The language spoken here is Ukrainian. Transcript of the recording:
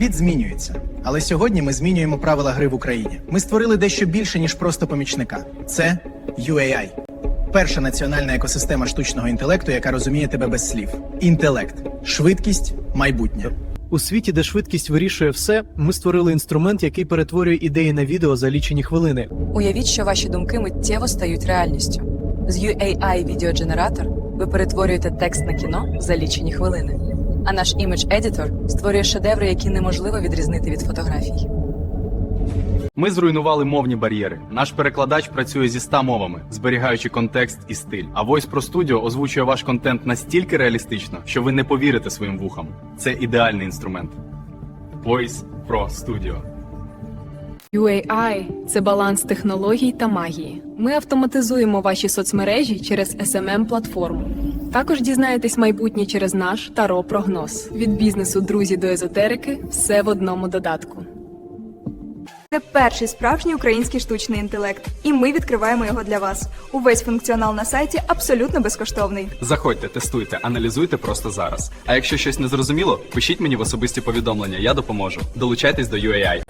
Світ змінюється, але сьогодні ми змінюємо правила гри в Україні. Ми створили дещо більше ніж просто помічника. Це UAI. Перша національна екосистема штучного інтелекту, яка розуміє тебе без слів. Інтелект, швидкість, майбутнє. У світі, де швидкість вирішує все, ми створили інструмент, який перетворює ідеї на відео за лічені хвилини. Уявіть, що ваші думки миттєво стають реальністю. З UAI відеодженератор ви перетворюєте текст на кіно за лічені хвилини. А наш імідж едітор створює шедеври, які неможливо відрізнити від фотографій. Ми зруйнували мовні бар'єри. Наш перекладач працює зі 100 мовами, зберігаючи контекст і стиль. А Voice Pro Studio озвучує ваш контент настільки реалістично, що ви не повірите своїм вухам. Це ідеальний інструмент. Voice Pro Studio. UAI – це баланс технологій та магії. Ми автоматизуємо ваші соцмережі через smm платформу Також дізнаєтесь майбутнє через наш таро прогноз. Від бізнесу друзі до езотерики все в одному додатку. Це перший справжній український штучний інтелект, і ми відкриваємо його для вас. Увесь функціонал на сайті абсолютно безкоштовний. Заходьте, тестуйте, аналізуйте просто зараз. А якщо щось не зрозуміло, пишіть мені в особисті повідомлення, я допоможу. Долучайтесь до UAI.